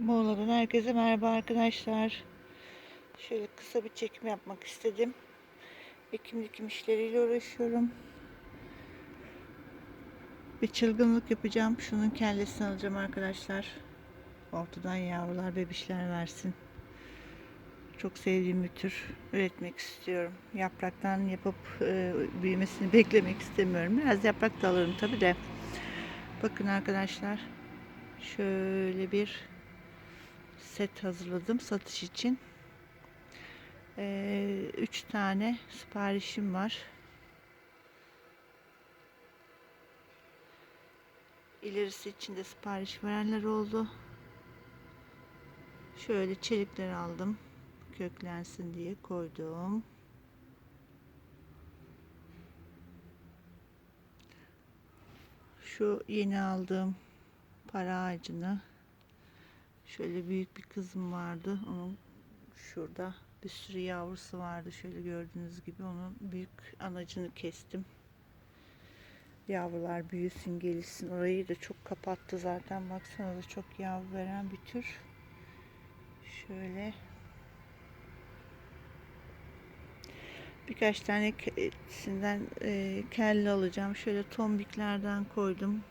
Muğla'dan herkese merhaba arkadaşlar. Şöyle kısa bir çekim yapmak istedim. Ekim dikim işleriyle uğraşıyorum. Bir çılgınlık yapacağım. Şunun kellesini alacağım arkadaşlar. Ortadan yavrular, bebişler versin. Çok sevdiğim bir tür üretmek istiyorum. Yapraktan yapıp e, büyümesini beklemek istemiyorum. Biraz yaprak da alırım tabi de. Bakın arkadaşlar. Şöyle bir set hazırladım satış için. 3 üç tane siparişim var. İlerisi için de sipariş verenler oldu. Şöyle çelikler aldım. Köklensin diye koydum. Şu yeni aldığım para ağacını Şöyle büyük bir kızım vardı. Onun şurada bir sürü yavrusu vardı. Şöyle gördüğünüz gibi onun büyük anacını kestim. Yavrular büyüsün gelişsin. Orayı da çok kapattı zaten. Baksanıza çok yavru veren bir tür. Şöyle birkaç tane kendisinden e, kelle alacağım. Şöyle tombiklerden koydum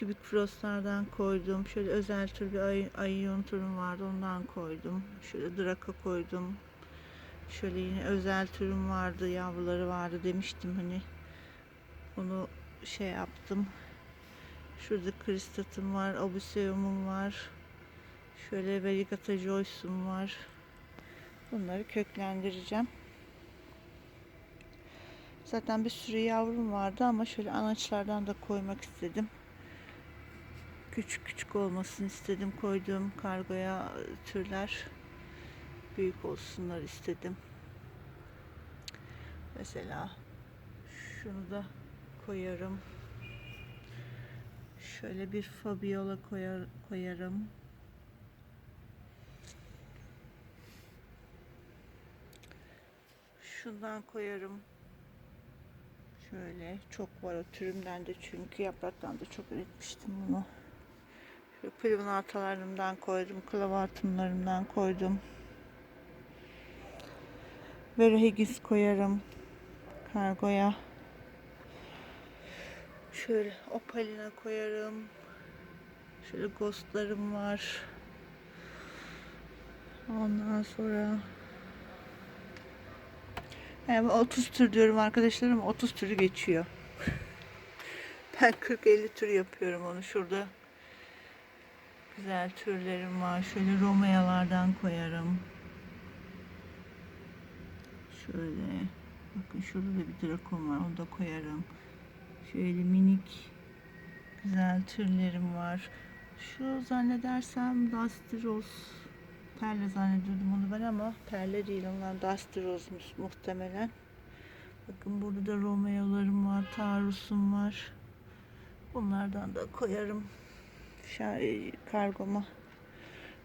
kübik frostlardan koydum. Şöyle özel tür bir ay, ayyon türüm vardı ondan koydum. Şöyle draka koydum. Şöyle yine özel türüm vardı yavruları vardı demiştim hani. Onu şey yaptım. Şurada kristatım var, obuseumum var. Şöyle verigata joyce'um var. Bunları köklendireceğim. Zaten bir sürü yavrum vardı ama şöyle anaçlardan da koymak istedim küçük küçük olmasını istedim koyduğum kargoya türler büyük olsunlar istedim. Mesela şunu da koyarım. Şöyle bir Fabiola koyar, koyarım. Şundan koyarım. Şöyle çok var o türümden de çünkü yapraktan da çok üretmiştim bunu. Şu plivnatalarımdan koydum. Klavatımlarımdan koydum. Vera Higgins koyarım. Kargoya. Şöyle opalina koyarım. Şöyle ghostlarım var. Ondan sonra yani 30 tür diyorum arkadaşlarım 30 türü geçiyor. ben 40-50 tür yapıyorum onu şurada güzel türlerim var. Şöyle romayalardan koyarım. Şöyle bakın şurada da bir drakon var. Onu da koyarım. Şöyle minik güzel türlerim var. Şu zannedersem Dusty Rose perle zannediyordum onu ben ama perle değil onlar Dusty Rose'muş muhtemelen. Bakın burada da Romeo'larım var, Tarus'um var. Bunlardan da koyarım kargoma.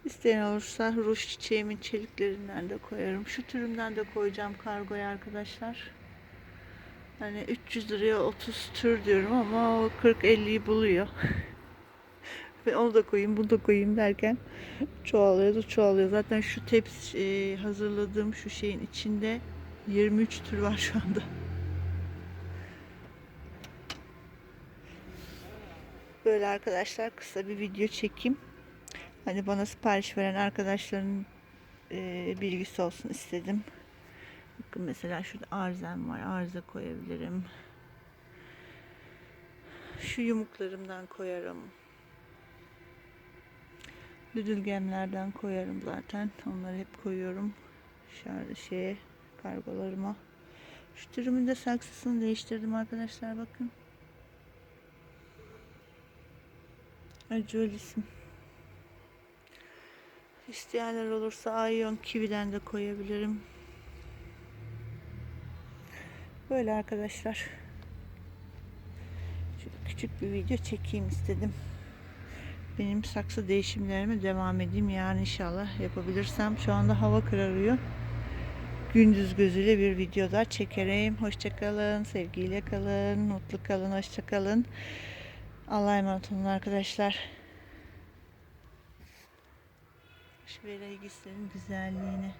İsteyen olursa ruj çiçeğimin çeliklerinden de koyarım. Şu türümden de koyacağım kargoya arkadaşlar. Hani 300 liraya 30 tür diyorum ama o 40-50'yi buluyor. Ve onu da koyayım, bunu da koyayım derken çoğalıyor da çoğalıyor. Zaten şu tepsi e, hazırladığım şu şeyin içinde 23 tür var şu anda. Böyle arkadaşlar kısa bir video çekeyim. Hani bana sipariş veren arkadaşların e, bilgisi olsun istedim. Bakın mesela şurada arzem var. Arıza koyabilirim. Şu yumuklarımdan koyarım. Düdülgemlerden koyarım zaten. Onları hep koyuyorum. Şöyle şeye kargolarıma. Şu türümün de saksısını değiştirdim arkadaşlar bakın. Acı isim. İsteyenler olursa Ayon Kiwi'den de koyabilirim. Böyle arkadaşlar. Şöyle küçük bir video çekeyim istedim. Benim saksı değişimlerime devam edeyim. Yani inşallah yapabilirsem. Şu anda hava kararıyor. Gündüz gözüyle bir video daha çekereyim. Hoşçakalın. Sevgiyle kalın. Mutlu kalın. Hoşçakalın. Allah'a emanet olun arkadaşlar. Şu Vera güzelliğini.